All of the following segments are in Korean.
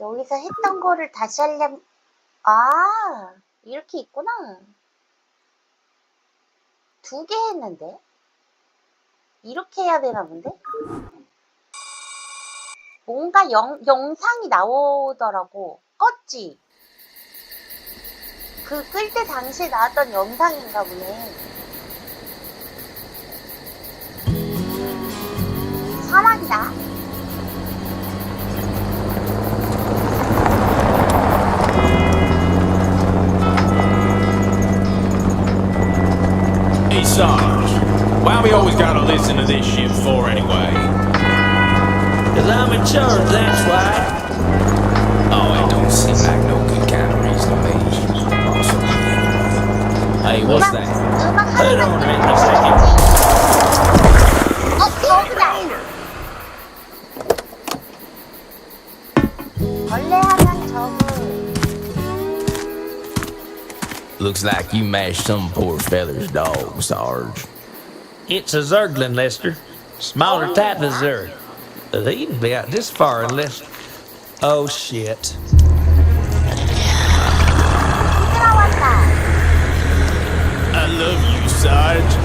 여기서 했던 거를 다시 하려면, 아, 이렇게 있구나. 두 개 했는데? 이렇게 해야 되나 본데? 뭔가 영, 영상이 나오더라고. 껐지? 그 끌 때 당시에 나왔던 영상인가 보네. 사막이다. Sarge, why we always gotta listen to this shit for anyway? Cause I'm in charge, that's why. Oh, it don't seem like no good kind of reason to me. Hey, what's that? Put on it, like you mashed some poor feller's dog, Sarge. It's a Zerglin, Lester. Smaller type of Zerg. They even be out this far unless... Oh, shit. I love you, Sarge.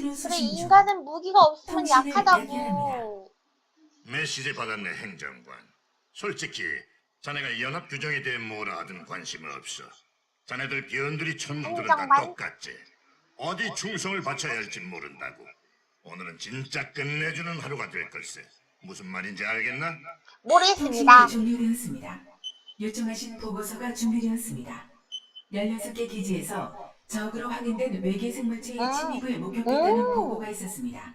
그래. 인간은 무기가 없으면 약하다고. 메시지 받았네 행정관. 솔직히 자네가 연합 규정에 대해 뭐라 하든 관심 없어. 자네들 비언들이 천문들은 다 행정관? 똑같지. 어디 충성을 바쳐야 할지 모른다고. 오늘은 진짜 끝내주는 하루가 될 걸세. 무슨 말인지 알겠나? 모르겠습니다. 통신이 종료되었습니다. 요청하신 보고서가 준비되었습니다. 16개 기지에서 적으로 확인된 외계 생물체의 아. 침입을 목격했다는 음. 보고가 있었습니다.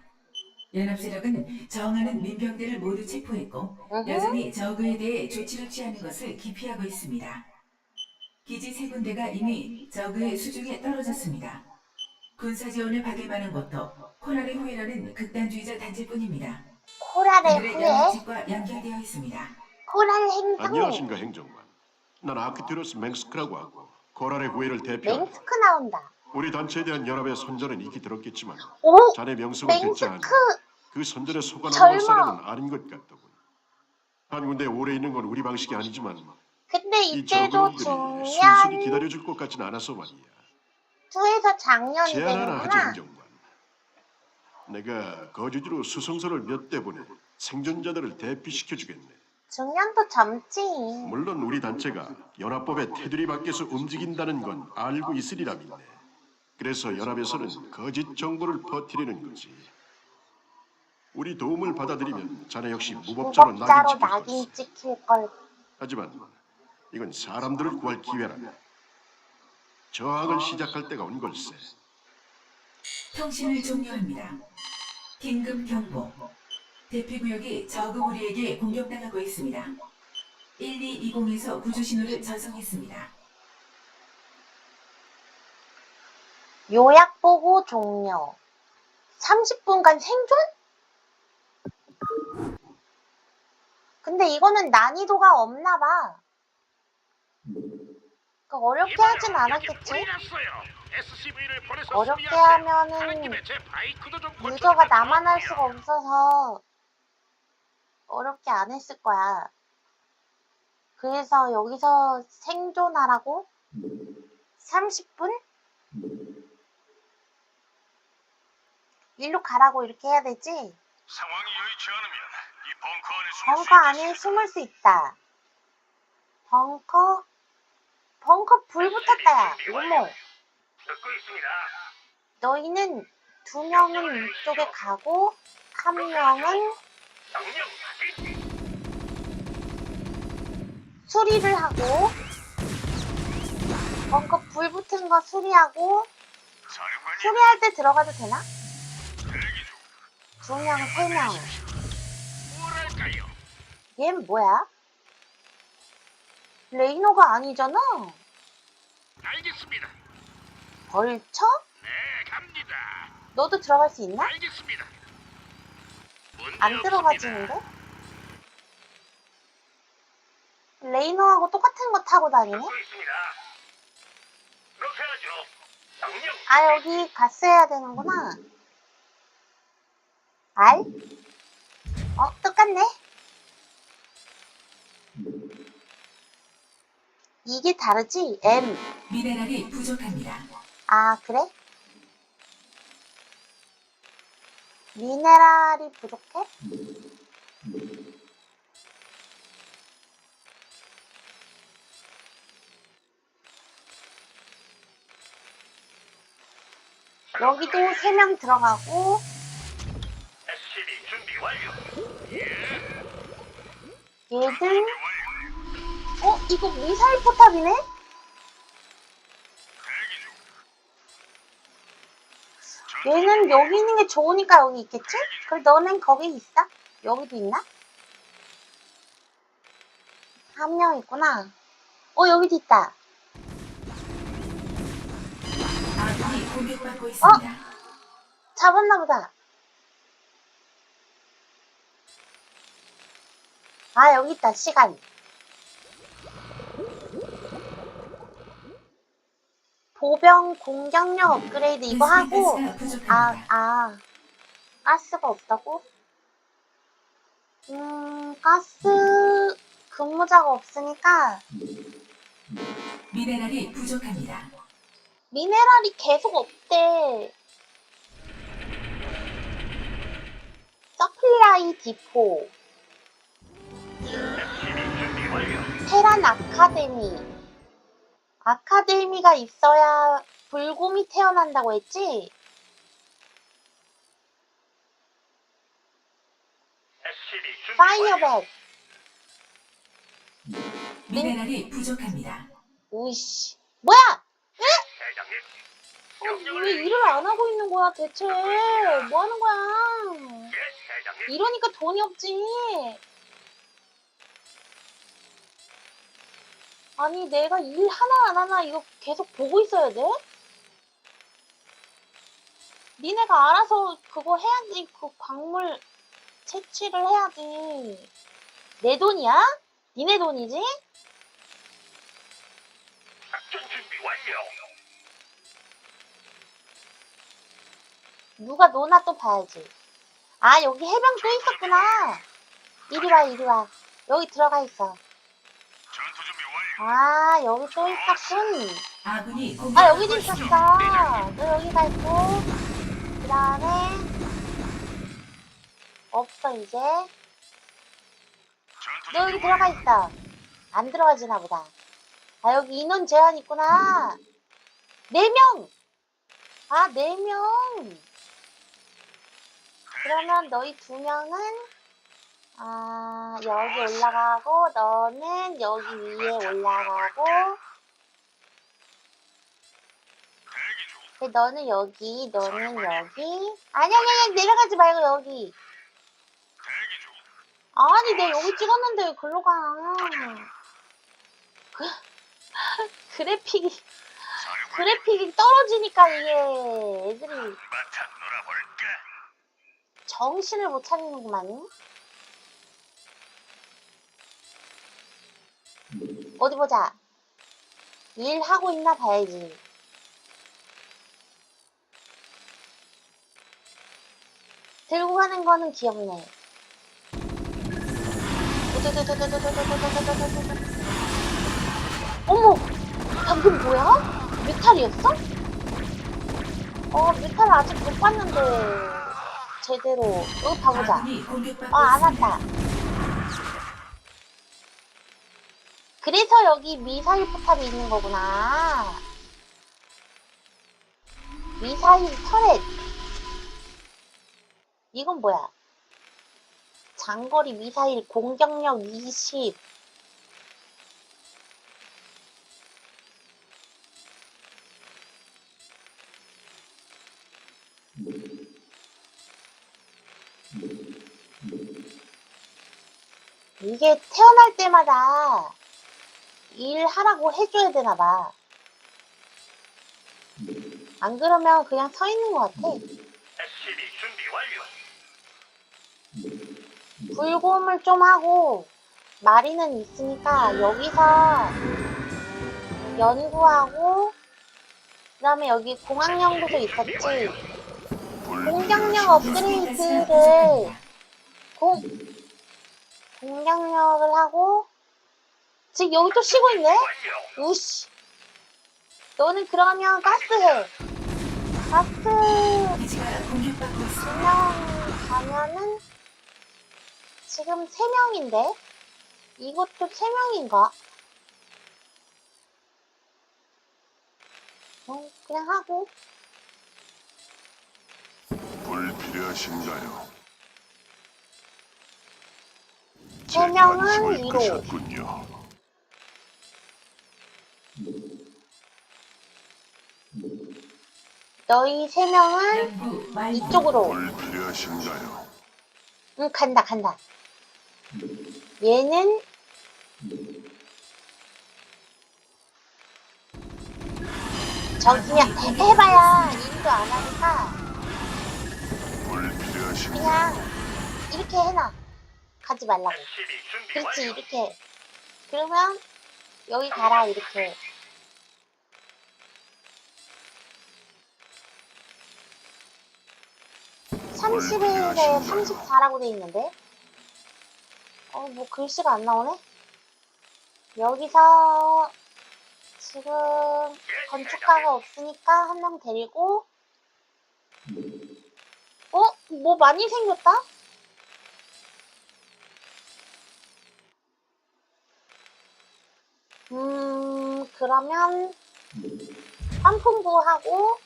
연합 세력은 정하는 민병대를 모두 체포했고. 여전히 적에 대해 조치를 취하는 것을 기피하고 있습니다. 기지 세 군데가 이미 적의 수중에 떨어졌습니다. 군사 지원을 받을 만한 곳도 코랄의 후예라는 극단주의자 단체뿐입니다. 코랄의 그들의 후예, 연결되어 있습니다. 코랄 행성, 안녕하신가 행정관. 난 아크티로스 맹스크라고 하고 코랄의 후예를 대표한다. 맹스크 나온다. 우리 단체에 대한 연합의 선전은 익히 들었겠지만 오, 자네 명성을 하니 맹스크. 그 선전에 속아 설마. 넘어갈 사람은 아닌 것 같더군. 한 군데 오래 있는 건 우리 방식이 아니지만 근데 이 이때도 중년 순순히 기다려줄 것 같진 않아서 말이야. 투에서 작년이 제안 하나 하지 되는구나. 행정관. 내가 거주지로 수송선을 몇 대 보내 생존자들을 대피시켜 주겠네. 중년도 젊지. 물론 우리 단체가 연합법의 테두리 밖에서 움직인다는 건 알고 있으리라 믿네. 그래서 연합에서는 거짓 정보를 퍼뜨리는 거지. 우리 도움을 받아들이면 자네 역시 무법자로 낙인 무법자로 찍힐 낙인 것이다. 찍힐 걸. 하지만 이건 사람들을 구할 기회라. 저항을 시작할 때가 온 걸세. 통신을 종료합니다. 긴급 경보. 대피구역이 적음 우리에게 공격당하고 있습니다. 1220에서 구조 신호를 전송했습니다. 요약 보고 종료. 30분간 생존? 근데 이거는 난이도가 없나 봐. 그러니까 어렵게 하진 않았겠지? 어렵게 하면은 유저가 나만 할 수가 없어서 어렵게 안 했을 거야. 그래서 여기서 생존하라고? 30분? 일로 가라고 이렇게 해야 되지? 상황이 여의치 않으면 이 벙커 안에 벙커 안에 숨을 수 있다. 벙커? 벙커 불 붙었다, 야. 어머. 듣고 있습니다. 너희는 두 명은 이쪽에 가고, 한 명은. 수리를 하고, 벙커 불 붙은 거 수리하고, 수리할 때 들어가도 되나? 두 명, 세 명. 얘는 뭐야? 레이너가 아니잖아. 알겠습니다. 벌쳐? 네, 갑니다. 너도 들어갈 수 있나? 알겠습니다. 안 들어가지는데? 레이너하고 똑같은 거 타고 다니네? 아 여기 갔어야 되는구나 알? 어 똑같네 이게 다르지? M 미네랄이 부족합니다. 아 그래? 미네랄이 부족해? 여기도 3명 들어가고, SCB 준비 완료. 얘들, 어, 이거 미사일 포탑이네? 얘는 여기 있는 게 좋으니까 여기 있겠지? 그럼 너는 거기 있어? 여기도 있나? 한명 있구나. 어, 여기도 있다. 있습니다. 잡았나 보다. 아, 여기 있다, 시간. 보병 공격력 업그레이드 이거 하고, 아, 부족합니다. 아, 가스가 없다고? 음, 가스 근무자가 없으니까 미네랄이 부족합니다. 미네랄이 계속 없대. 서플라이 디포. 테란 아카데미. 아카데미가 있어야 불곰이 태어난다고 했지? 파이어백. 미네랄이 부족합니다. 우이씨. 뭐야! 대장님. 어, 왜 일을 안 하고 있는 거야, 대체? 뭐 하는 거야? 예. 이러니까 돈이 없지. 아니, 내가 일 하나 안 하나 이거 계속 보고 있어야 돼? 니네가 알아서 그거 해야지. 그 광물 채취를 해야지. 내 돈이야? 니네 돈이지? 작전 준비 완료. 누가 노나 또 봐야지. 아, 여기 해병 또 있었구나. 이리 와, 이리 와. 여기 들어가 있어. 완료. 아, 여기 또 있었군. 아군이 아, 여기도 있었어. 너 여기가 있고. 그 다음에, 없어, 이제. 너 여기 들어가 있어. 안 들어가지나 보다. 아, 여기 인원 제한 있구나. 네 명! 아, 네 명! 그러면 너희 두 명은, 아, 여기 올라가고, 너는 여기 위에 올라가고, 그 너는 여기, 너는 여기. 아니, 아니, 아니, 내려가지 말고 여기. 아니, 내가 여기 찍었는데 왜 글로 가. 그, 그래픽이, 그래픽이 떨어지니까 이게 애들이? 정신을 못 차리는구만. 어디 보자. 일 하고 있나 봐야지. 들고 가는 거는 귀엽네. 어머! 방금 뭐야? 메탈이었어? 어, 메탈 아직 못 봤는데. 제대로. 여기 공격받고 어, 안. 왔다. 그래서 여기 미사일 포탑이 있는 거구나. 미사일 터렛. 이건 뭐야? 장거리 미사일 공격력 20. 이게 태어날 때마다 일하라고 해줘야 되나 봐. 안 그러면 그냥 서 있는 것 같아. SCB 준비 완료. 불곰을 좀 하고 마리는 있으니까 여기서 연구하고 그다음에 여기 공학연구소 있었지. 공격력 업그레이드를 공 공격력을 하고 지금 여기 또 쉬고 있네. 우씨. 너는 그러면 가스해. 가스. 두명 가면은 지금 세 명인데 이것도 세 명인가? 어, 그냥 하고 불필요하신가요? 세 명은 위로 끄셨군요. 너희 세 명은. 이쪽으로 불필요하신가요? 응 간다 간다 얘는 저기 그냥 해- 해봐야 일도 안 하니까? 그냥 이렇게 해놔 가지 말라고 그렇지 이렇게 그러면 여기 가라 이렇게 (30일에 34라고 돼 있는데) 어 뭐 글씨가 안 나오네 여기서 지금 건축가가 없으니까 한 명 데리고 어? 뭐 많이 생겼다? 음, 그러면 환풍구하고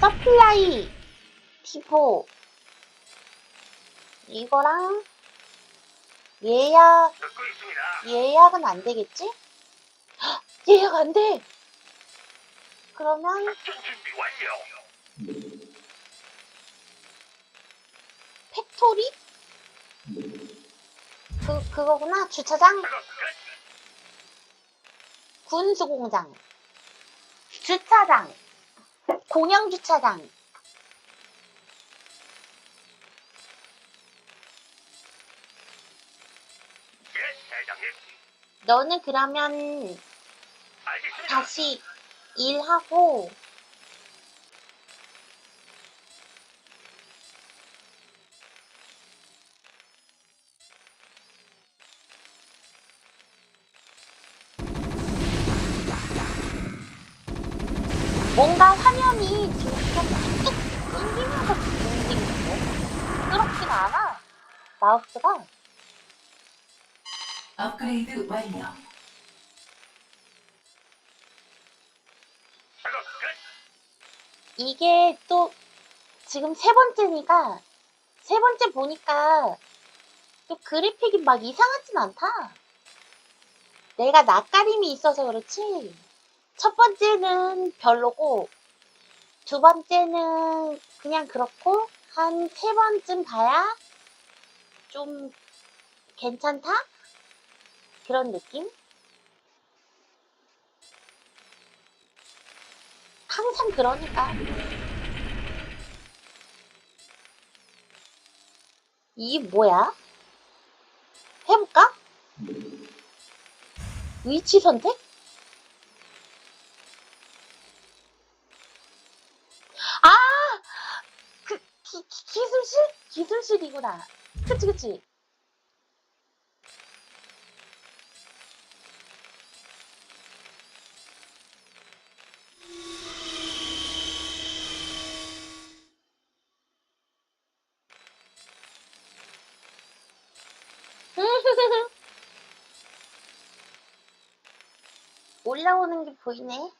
서플라이 디포 이거랑 예약 예약은 안 되겠지? 헉, 예약 안 돼. 그러면 팩토리? 그 그거구나 주차장 군수공장 주차장 공영 주차장 너는 그러면 다시 일하고 뭔가 화면이 지금 뚝뚝 끊기면서 움직이는데 그렇진 않아. 마우스가 업그레이드 완료. 이게 또 지금 세 번째니까 세 번째 보니까 또 그래픽이 막 이상하진 않다. 내가 낯가림이 있어서 그렇지. 첫 번째는 별로고 두 번째는 그냥 그렇고 한 세 번쯤 봐야 좀 괜찮다? 그런 느낌? 항상 그러니까. 이게 뭐야? 해볼까? 위치 선택? 아! 그, 기, 기- 기술실? 기술실이구나. 그치, 그치. 올라오는 게 보이네.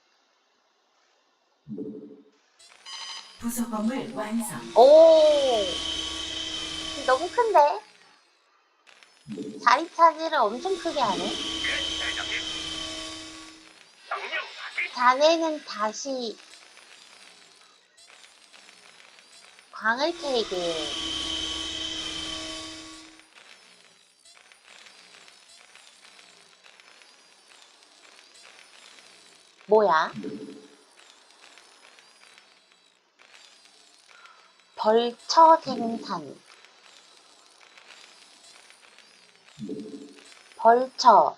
부속 건물 완성. 오, 너무 큰데? 자리 차지를 엄청 크게 하네. 자네는 다시 광을 캐게. 뭐야? 벌처 생산. 벌처.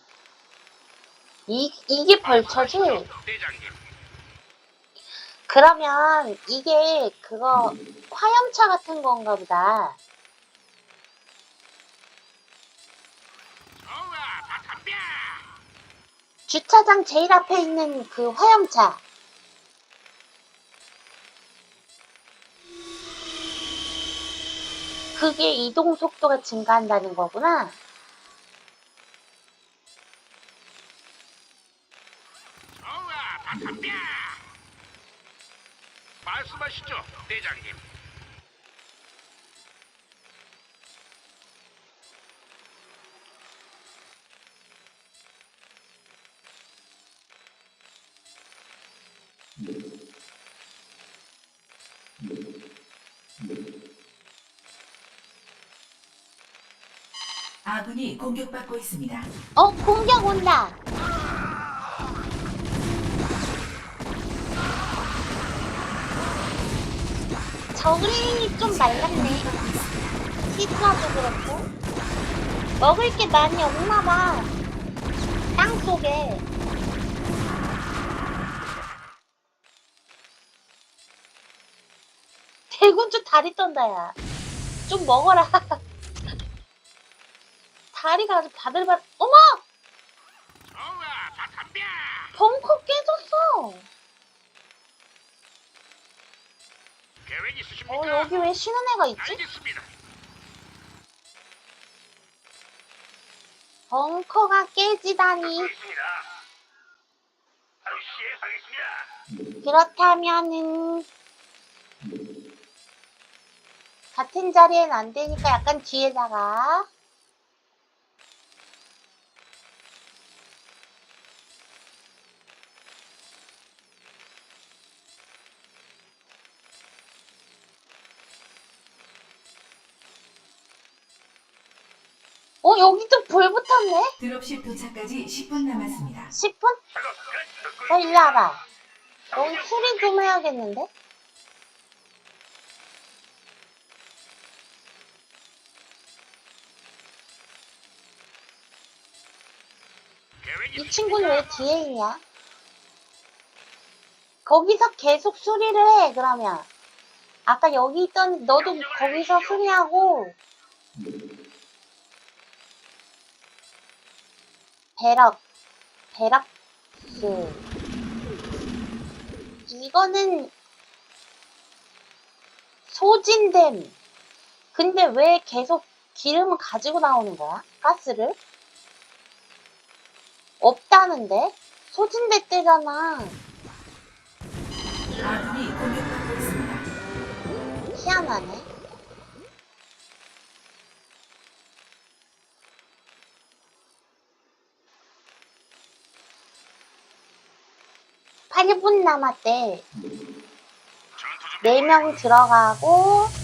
이, 이게 벌처지? 그러면 이게 그거 화염차 같은 건가 보다. 주차장 제일 앞에 있는 그 화염차. 그게 이동 속도가 증가한다는 거구나. 말씀하시죠, 대장님. 아군이 공격받고 있습니다. 어, 공격 온다. 저글링이 좀 말랐네. 시트라도 그렇고. 먹을 게 많이 없나 봐. 땅 속에. 대군주 다리 떤다, 야. 좀 먹어라. 다리가 아주 바들바들. 어머! 벙커 깨졌어. 어, 여기 왜 쉬는 애가 있지? 벙커가 깨지다니. 그렇다면은, 같은 자리엔 안 되니까 약간 뒤에다가. 어, 여기도 불 붙었네? 드롭십 도착까지 10분 남았습니다. 10분? 작업 끝. 듣고 너 일로 와봐. 여기 수리 좀 해야겠는데? 계획 이 있으십니까? 친구는 왜 뒤에 있냐? 거기서 계속 수리를 해, 그러면. 아까 여기 있던, 너도 거기서 수리하고. 배럭, 배럭스. 이거는 소진됨. 근데 왜 계속 기름을 가지고 나오는 거야? 가스를? 없다는데? 소진됐대잖아. 아군이. 희한하네. 팔 분 남았대. 전투 준비 네명 들어가고,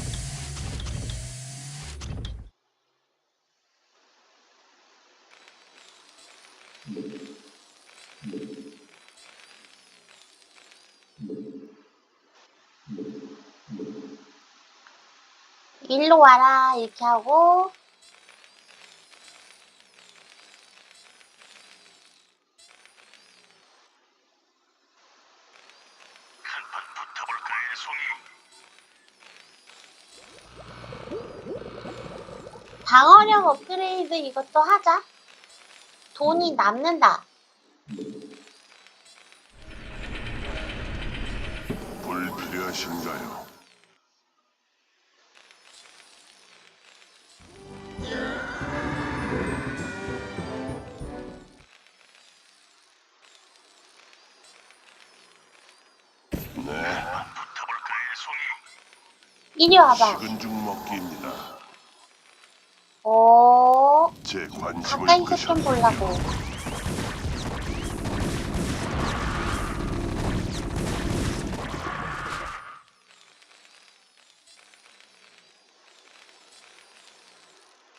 일로 와라, 이렇게 하고? 방어력 업그레이드 이것도 하자. 돈이 남는다. 불 필요하신가요? 이리 와봐. 식은 죽 먹기입니다. 오, 제 관심을 가까이서 좀 끄셨... 보려고.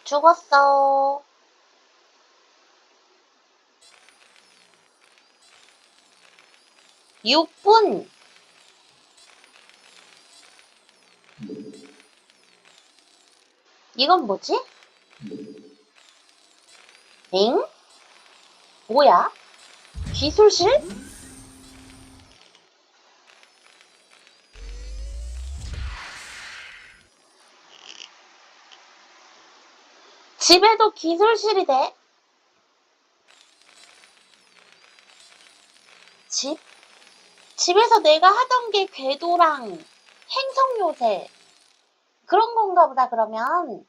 죽었어. 육분 이건 뭐지? 엥? 뭐야? 기술실? 집에도 기술실이 돼? 집? 집에서 내가 하던 게 궤도랑 행성 요새 그런 건가 보다 그러면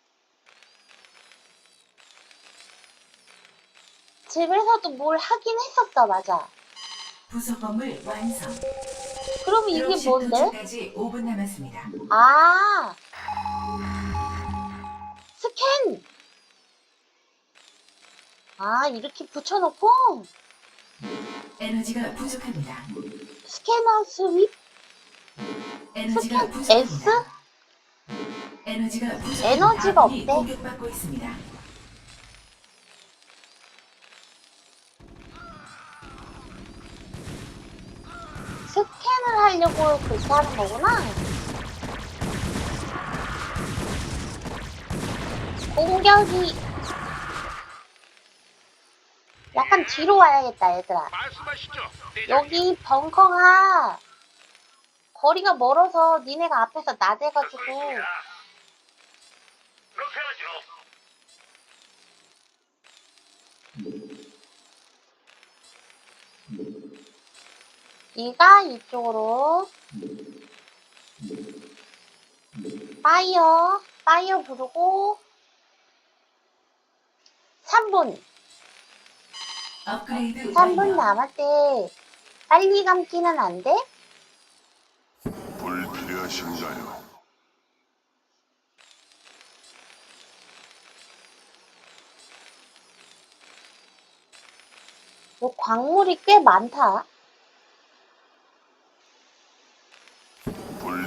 집에서도 뭘 하긴 했었다 맞아 부속 건물 완성. 그럼 이게 드롭십 뭔데? 도착까지 5분 남았습니다. 아 스캔 아 이렇게 붙여놓고 에너지가 부족합니다. 스캐너 스윗 에너지가 스캔 부족합니다. S? 에너지가 부족합니다. 에너지가 아군이 없대. 공격받고 있습니다. 하려고 그렇게 하는 거구나. 공격이 약간 뒤로 와야겠다, 얘들아. 말씀하시죠. 여기 벙커가 거리가 멀어서 니네가 앞에서 나대가지고. 니가 이쪽으로 파이어 파이어 부르고 3분 업그레이드 3분 완료. 남았대 빨리 감기는 안 돼? 불 필요하신가요? 뭐 광물이 꽤 많다 불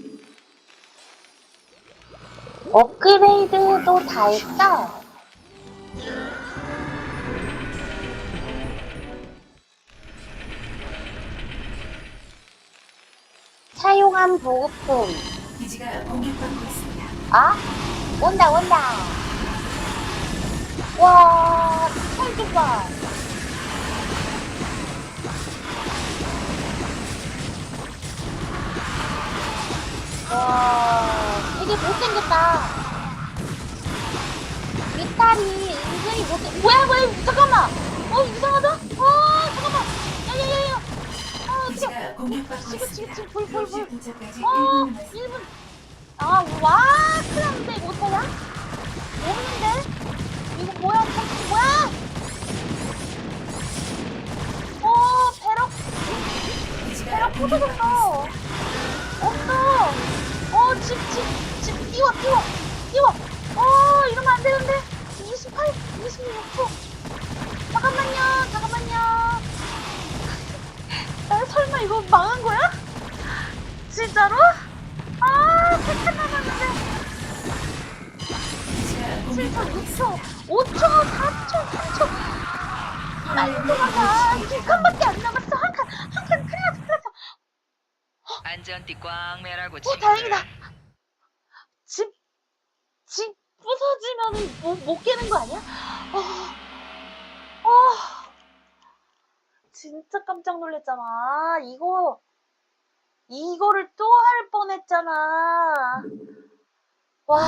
업그레이드도 다 했어. 사용한 보급품. 기지가 공격받고 있습니다. 아? 온다, 온다. 와, 철좀 봐. 와, 되게 못생겼다. 밑다리 은근히 못생, 뭐야, 뭐야, 잠깐만. 어, 이상하다? 어, 잠깐만. 야, 야, 야, 야. 아, 공격받고 지금. 지금, 불, 불, 불. 어, 1분 남았습니다. 1분. 아, 와, 큰일 났는데, 이거 어떡하냐? 없는데? 이거 뭐야, 이거 뭐야? 어, 배럭, 배럭 부서졌어. 없어. 어, 집, 집, 집, 띄워, 띄워, 띄워. 어, 이러면 안 되는데. 28, 26초. 잠깐만요, 잠깐만요. 나 설마 이거 망한 거야? 진짜로? 아, 세칸 남았는데. 기지가 7초, 공격받고 6초, 있습니다. 5초, 4초, 3초. 빨리 도망가. 두 칸밖에 안 남았어. 한 칸, 한 칸, 큰일 났어, 큰일 났어. 안전띠 꽝 매라고 어, 친구들. 다행이다. 집, 집 부서지면 못, 못 깨는 거 아니야? 어, 어, 진짜 깜짝 놀랐잖아. 이거, 이거를 또 할 뻔했잖아. 와.